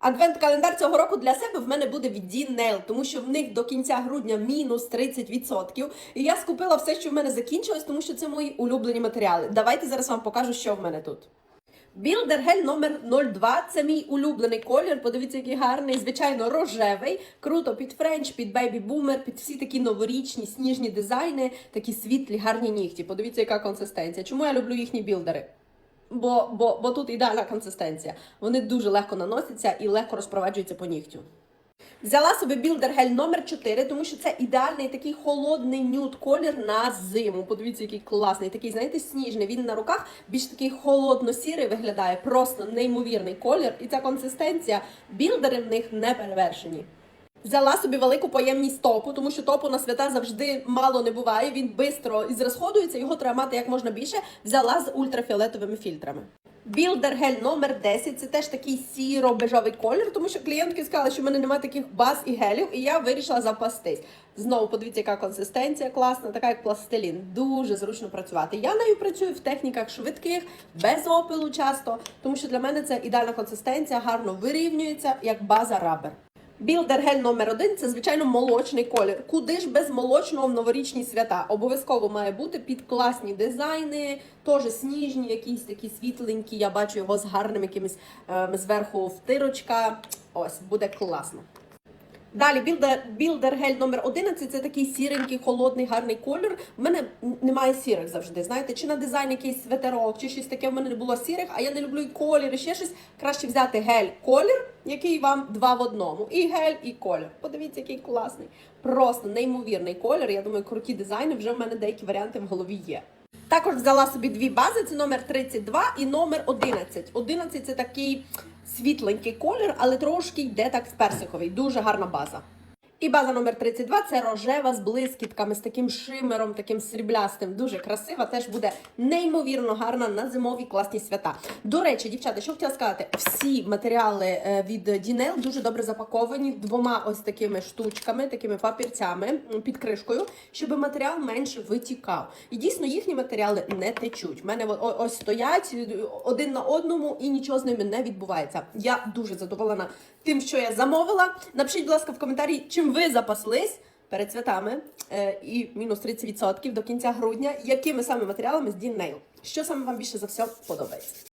Адвент-календар цього року для себе в мене буде від Nail, тому що в них до кінця грудня мінус 30%. І я скупила все, що в мене закінчилось, тому що це мої улюблені матеріали. Давайте зараз вам покажу, що в мене тут. Білдер гель номер 02 це мій улюблений колір. Подивіться, який гарний, звичайно, рожевий. Круто під френч, під бейбі бумер, під всі такі новорічні сніжні дизайни, такі світлі, гарні нігті. Подивіться, яка консистенція. Чому я люблю їхні білдери? Бо, бо, бо тут ідеальна консистенція. Вони дуже легко наносяться і легко розпроваджуються по нігтю. Взяла собі білдер гель номер 4, тому що це ідеальний такий холодний нюд колір на зиму. Подивіться, який класний, такий, знаєте, сніжний. Він на руках більш такий холодно-сірий виглядає, просто неймовірний колір. І ця консистенція, білдери в них не перевершені. Взяла собі велику поємність топу, тому що топу на свята завжди мало не буває. Він швидко зрозходується, його треба мати як можна більше. Взяла з ультрафіолетовими фільтрами. Білдер гель номер 10 це теж такий сіро-бежовий колір, тому що клієнтки сказали, що в мене немає таких баз і гелів, і я вирішила запастись. Знову подивіться, яка консистенція класна, така як пластилін. Дуже зручно працювати. Я нею працюю в техніках швидких, без опилу часто, тому що для мене це ідеальна консистенція, гарно вирівнюється, як база рабер. Білдер гель номер один це звичайно молочний колір. Куди ж без молочного в новорічні свята? Обов'язково має бути під класні дизайни, теж сніжні, якісь такі світленькі. Я бачу його з гарним якимось ем, зверху втирочка. Ось буде класно. Далі білдер, білдер гель номер 11 це такий сіренький, холодний, гарний колір. В мене немає сірих завжди. Знаєте, чи на дизайн якийсь светерок, чи щось таке в мене не було сірих, а я не люблю і колір, і ще щось. Краще взяти гель колір, який вам два в одному. І гель, і колір. Подивіться, який класний. Просто неймовірний колір. Я думаю, круті дизайни. Вже в мене деякі варіанти в голові є. Також взяла собі дві бази: це номер 32 і номер 11. 11 це такий світленький колір, але трошки йде так в персиковий. Дуже гарна база. І база номер 32 це рожева з блискітками, з таким шимером, таким сріблястим. Дуже красива. Теж буде неймовірно гарна на зимові класні свята. До речі, дівчата, що хотіла сказати, всі матеріали е, від Дінел дуже добре запаковані двома ось такими штучками, такими папірцями під кришкою, щоб матеріал менше витікав. І дійсно їхні матеріали не течуть. У мене ось стоять е, один на одному і нічого з ними не відбувається. Я дуже задоволена тим, що я замовила. Напишіть, будь ласка, в коментарі, чим ви запаслись перед святами е, і мінус 30% до кінця грудня, якими саме матеріалами з Дін Нейл? Що саме вам більше за все подобається?